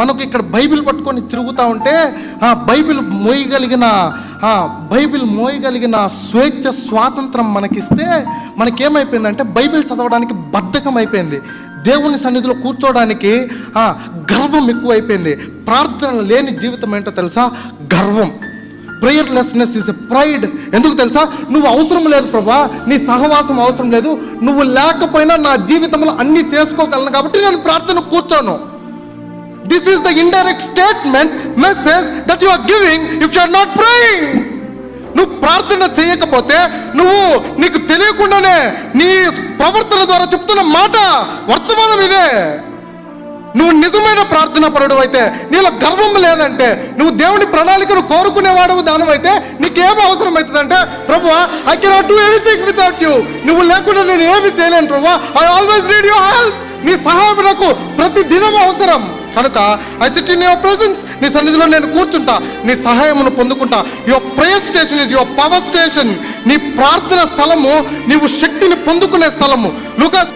మనకు ఇక్కడ బైబిల్ పట్టుకొని తిరుగుతూ ఉంటే ఆ బైబిల్ మోయగలిగిన ఆ బైబిల్ మోయగలిగిన స్వేచ్ఛ స్వాతంత్రం మనకిస్తే మనకేమైపోయిందంటే బైబిల్ చదవడానికి బద్ధకం అయిపోయింది దేవుని సన్నిధిలో కూర్చోవడానికి గర్వం ఎక్కువైపోయింది. ప్రార్థన లేని జీవితం ఏంటో తెలుసా? గర్వం. Prayerlessness is pride. ఎందుకు తెలుసా? నువ్వు అవసరం లేదు ప్రభా నీ సహవాసం అవసరం లేదు. నువ్వు లేకపోయినా నా జీవితంలో అన్నీ చేసుకోగలను కాబట్టి నేను ప్రార్థన కూర్చోను. This is the indirect statement message that you are giving if you are not praying నువ్వు ప్రార్థన చేయకపోతే నువ్వు నీకు తెలియకుండానే నీ ప్రవర్తన ద్వారా చెప్తున్న మాట వర్తమానం ఇదే. నువ్వు నిజమైన ప్రార్థన పరుడు అయితే నీలో గర్వం లేదంటే నువ్వు దేవుని ప్రణాళికను కోరుకునేవాడు దానివైతే నీకేం అవసరం అవుతుందంటే ప్రభు I cannot do anything without you నువ్వు లేకుండా నేను ఏమి చేయలేను ప్రభు I always need you help నీ సహాయం నాకు ప్రతి దినం అవసరం. కనుక I sit in your presence నీ సన్నిధిలో నేను కూర్చుంటా. నీ సహాయమును పొందుకుంటా. Your prayer station is your power station నీ ప్రార్థన స్థలము నీవు శక్తిని పొందుకునే స్థలము. లూకాస్